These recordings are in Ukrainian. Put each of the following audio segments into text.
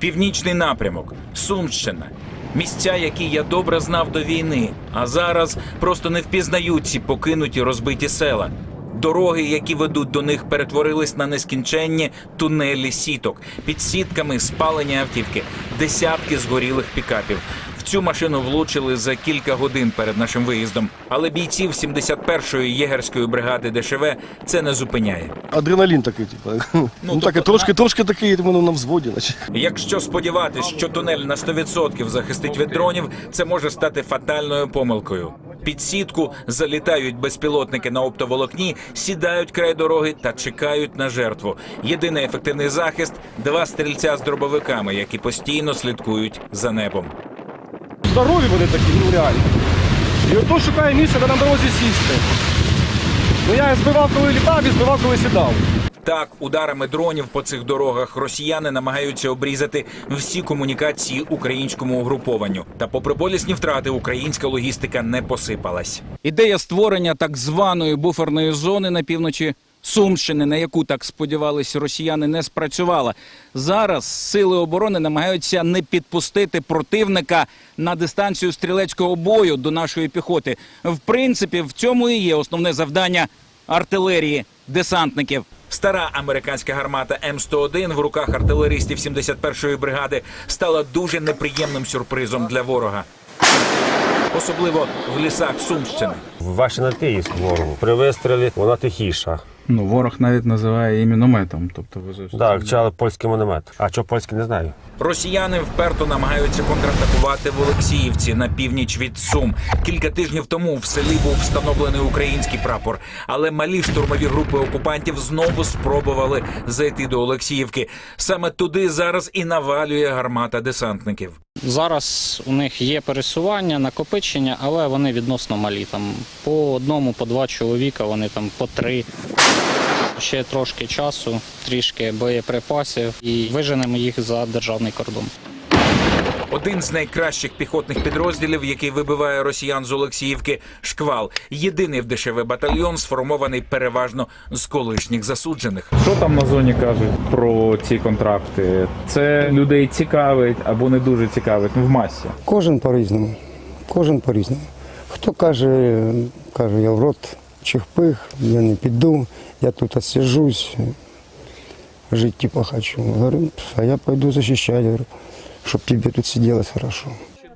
Північний напрямок, Сумщина. Місця, які я добре знав до війни, а зараз просто не впізнають ці покинуті розбиті села. Дороги, які ведуть до них, перетворились на нескінченні тунелі сіток. Під сітками спалені автівки, десятки згорілих пікапів. Цю машину влучили за кілька годин перед нашим виїздом. Але бійців 71-ї єгерської бригади ДШВ це не зупиняє. Адреналін такий, типу. Ну, тобто, так, і трошки, трошки такий, воно на взводі, наче. Якщо сподіватись, що тунель на 100% захистить від дронів, це може стати фатальною помилкою. Під сітку залітають безпілотники на оптоволокні, сідають край дороги та чекають на жертву. Єдиний ефективний захист два стрільця з дробовиками, які постійно слідкують за небом. Здорові вони такі, ну реально. І ото шукає місце, де на дорозі сісти. Ну я збивав, коли літав, і збивав, коли сідав. Так, ударами дронів по цих дорогах росіяни намагаються обрізати всі комунікації українському угрупованню. Та, попри болісні втрати, українська логістика не посипалась. Ідея створення так званої буферної зони на півночі Сумщини, на яку так сподівалися росіяни, не спрацювала. Зараз сили оборони намагаються не підпустити противника на дистанцію стрілецького бою до нашої піхоти. В принципі, в цьому і є основне завдання артилерії, десантників. Стара американська гармата М101 в руках артилеристів 71-ї бригади стала дуже неприємним сюрпризом для ворога. Особливо в лісах Сумщини. Ваші на Київ ворогу. При вистрілі вона тихіша. Ну, ворог навіть називає і мінометом. Тобто ви зовсім- Так, вчали польський міномет. А що польський не знаю. Росіяни вперто намагаються контратакувати в Олексіївці на північ від Сум. Кілька тижнів тому в селі був встановлений український прапор, але малі штурмові групи окупантів знову спробували зайти до Олексіївки. Саме туди зараз і навалює гармата десантників. Зараз у них є пересування, накопичення, але вони відносно малі. Там по одному, по два чоловіка, вони там по три. Ще трошки часу, трішки боєприпасів і виженемо їх за державний кордон. Один з найкращих піхотних підрозділів, який вибиває росіян з Олексіївки, шквал. Єдиний в ДШВ батальйон, сформований переважно з колишніх засуджених. Що там на зоні кажуть про ці контракти? Це людей цікавить або не дуже цікавить ну, в масі. Кожен по-різному. Кожен по-різному. Хто каже, каже, я в рот чихпих, я не піду, я тут отсижусь, жити типа хочу. Говорю, а я пойду захищати, говорю, щоб тобі тут сиделось хорошо.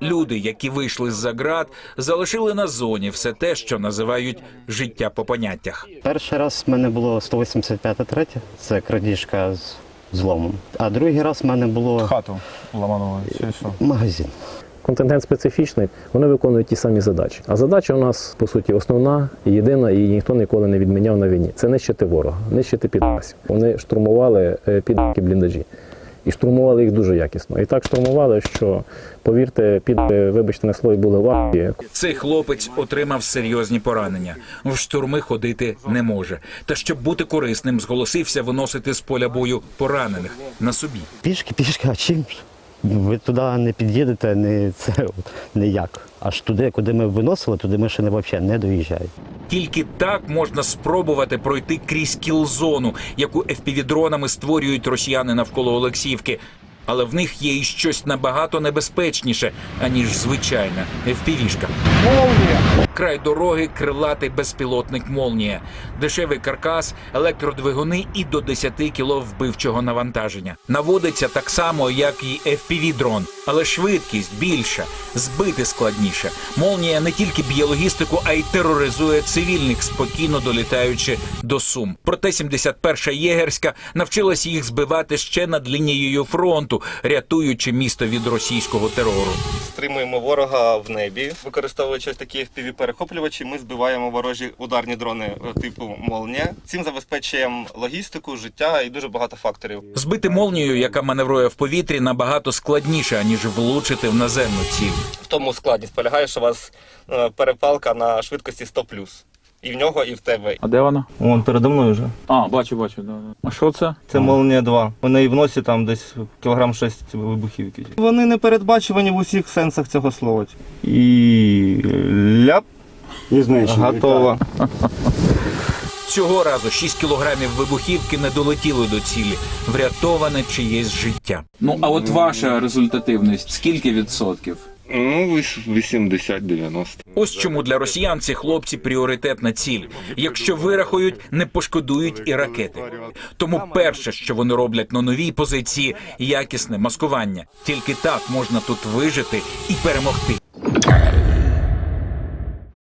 Люди, які вийшли з-за ґрат, залишили на зоні все те, що називають життя по поняттях. Перший раз в мене було 185 третє, це крадіжка з зломом. А другий раз в мене було Хату ламанули чи що? магазин. Контингент специфічний, вони виконують ті самі задачі. А задача у нас, по суті, основна і єдина, і ніхто ніколи не відміняв на війні. Це нищити ворога, нищити підрасів. Вони штурмували е, підки бліндажі. І штурмували їх дуже якісно. І так штурмували, що, повірте, під, е, вибачте на слові, були в армії. Цей хлопець отримав серйозні поранення. В штурми ходити не може. Та щоб бути корисним, зголосився виносити з поля бою поранених на собі. Пішки, пішки, а чим? Ви туди не під'їдете, не це ніяк. Аж туди, куди ми виносили, туди машини взагалі не доїжджають. Тільки так можна спробувати пройти крізь кілзону, яку FPV-дронами створюють росіяни навколо Олексіївки. Але в них є і щось набагато небезпечніше, аніж звичайна FPV-шка. Край дороги крилатий безпілотник Молнія, дешевий каркас, електродвигуни і до 10 кіло вбивчого навантаження. Наводиться так само, як і FPV-дрон, але швидкість більша, збити складніше. Молнія не тільки б'є логістику, а й тероризує цивільних, спокійно долітаючи до Сум. Проте 71-ша єгерська навчилась їх збивати ще над лінією фронту, рятуючи місто від російського терору. Стримуємо ворога в небі, використовуючи ось такі fpv перехоплювачі ми збиваємо ворожі ударні дрони е, типу молнія. Цим забезпечуємо логістику, життя і дуже багато факторів. Збити молнію, яка маневрує в повітрі, набагато складніше, аніж влучити в наземну ціль. В тому складність полягає, що у вас е, перепалка на швидкості 100 І в нього, і в тебе. А де вона? Вон передо мною вже. А, бачу, бачу. Да, да. А що це? Це молнія 2. У неї в носі там десь кілограм 6 вибухівки. Вони не передбачувані в усіх сенсах цього слова. І ляп. Не знаю, Готово. Цього разу 6 кілограмів вибухівки не долетіли до цілі, врятоване чиєсь життя. Ну а от ваша результативність скільки відсотків? Ну, 80-90. Ось чому для росіян ці хлопці пріоритетна ціль. Якщо вирахують, не пошкодують і ракети. Тому перше, що вони роблять на новій позиції, якісне маскування. Тільки так можна тут вижити і перемогти.